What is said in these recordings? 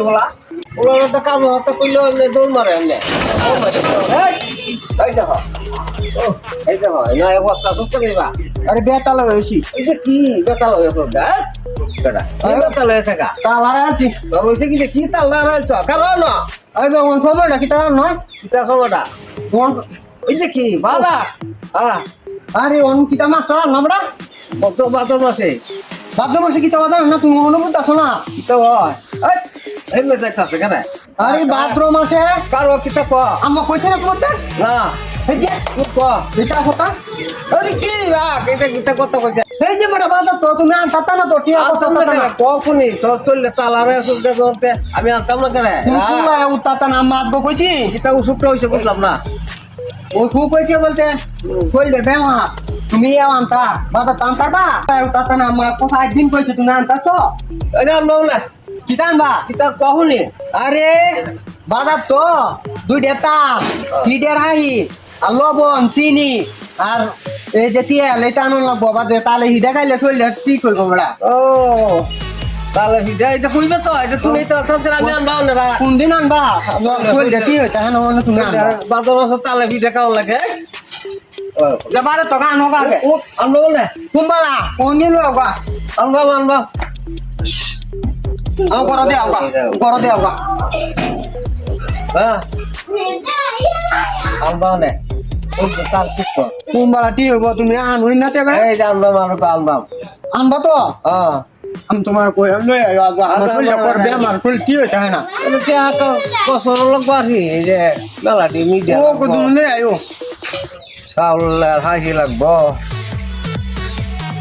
বলা। ওরা একটা কাম হতে কইলো এমনি দৌড় মারে এমনি। এই, দেখো। এই দেখো এই নয় বস্তা সুস্থ নিবা আরে বেতাল হয়েছি যে কি বেতাল হয়েছ গা বেটা কি বেতাল হয়েছে গা? তাল আর আছি। তোর হয়েছে কি যে কি তাল না রয়েছ কারণ না এই যে ওন সময়টা কি তার নয় কিতা সময়টা? ওন ওই যে কি বাবা হ্যাঁ আরে কিতা মাছ নামড়া কত বাদর মাসে? মাসে কিতা বাজার না তুমি অনুভূত আছো না? কিতা হয়? এমনি যাইতাছে কেন আরে ভাদ্র মাসে কারও কিতা ক? আম্মা কইছে না তোমার না। এই যে ক? এটা কথা আরে কি রাখ এটা কিতা কত কইছে এই যে বড় বাজার তো তুমি আনতা না তো টিয়া কথা না কখনই চল চললে তালারে সুবিধা ধরতে আমি আনতাম না কেন? তুমি উত্তাতা না আম্মা আদব কইছি? কিতা উসুপটা হইছে বুঝলাম না। ও খুব কইছে বলতে কই দে বেমা তুমি আনতা বাজার আনতা বা উত্তাতা না আম্মা কথা একদিন কইছে তুমি আনতা তো? এই যে না। কিতা আনবা কিতা কখনই। আরে বাজার তো দুইটা তাল তিনটার হাঁড়ি আর লবণ চিনি আর এই যে তেল এটা আনুন লাগবো বাদে তাহলে হিডা খাইলে চললে ঠিক হইব বড়া। ও তাহলে ভিডিও এটা কইবে তো এটা তুমি তো আজকে আমি আনবাম না কোন দিন আনবা চললে ঠিক হইতে হ্যাঁ না তুমি আনবা। বাদর মাসে তালে ভিডিও কেমন লাগে। এবারে তো গান হোক আগে ও আনবাম না কুম্বালা কোন দিন লোকা আনবাম আনবাম আও করো দে আওগা করো দে আওগা হ্যাঁ আনবাম না। ও তাল ঠিক কর। কুম্বালা ঠিক হইব তুমি আনুই না তে এই যে আনবাম আনবাম আনবাম। আনবা তো? হ্যাঁ আমি তোমার কই লই আইও আগা আমার চললে কর বেমার চল ঠিক হইতে হ্যাঁ না? এটা তো কসর লাগবো আর কি এই যে মেলাটি মিডিয়া ও কো তুমি লই আইও চাউল আর হাসি লাগবো।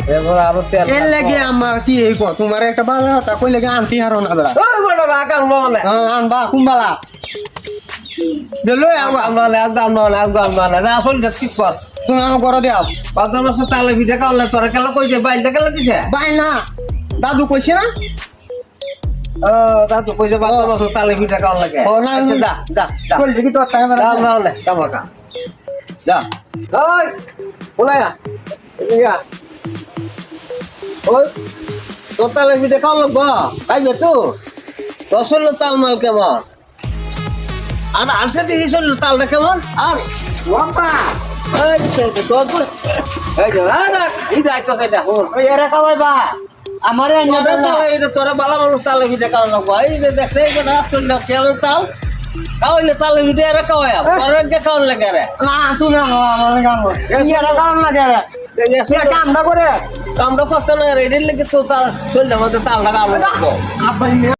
এবার আরও তেল এর লাগে আমার কি এই কো তোমার একটা বালা তা কই লাগে আনতি হারো না বেড়া ওই বড় রাগ আনব হ্যাঁ, আনবা কুম্বালা। দে লই আওগা আনব না না না যা আসল কর। তুমি আমার করো দেও বাদর মাসে তালে ভিডিও কাউলে তোরা কেলা কইছে বাইলটা কেলা দিছে? বাই না। দাদু কইছে না? ও তো কইছে বাদর মাসে তালে ভিডিও কাউলে লাগে ও, না, আচ্ছা, যা যা যা। কই দেখি তো বেড়া। আনব না যা যা ওই বলাই এদিকে যা। ওই তোর তালে ভিডিও কাউলে লাগবো? পাইবে তো? দশল তাল মাল কেমন? আর দেখি চলল তালটা কেমন? আর ওপা এই তোর এই যে আর এই যাইতো সেটা হুন ওই এরা কাবাই বা। আমারে তোরা বালা মানুষ তালে ভিডিও কাউন লাগবো। এই যে দেখছে না কেমন তাল? কাউলে তালে ভিডিও এরা কাওয়া তোরা যে কাউন লাগে রে না তুমি আমার আমার গান এরা কারণ লাগে রে এই কামটা করে। কামটা করতে না রে এর লেগে তো তাল শুনলে মধ্যে তাল লাগা লাগবো আব্বাই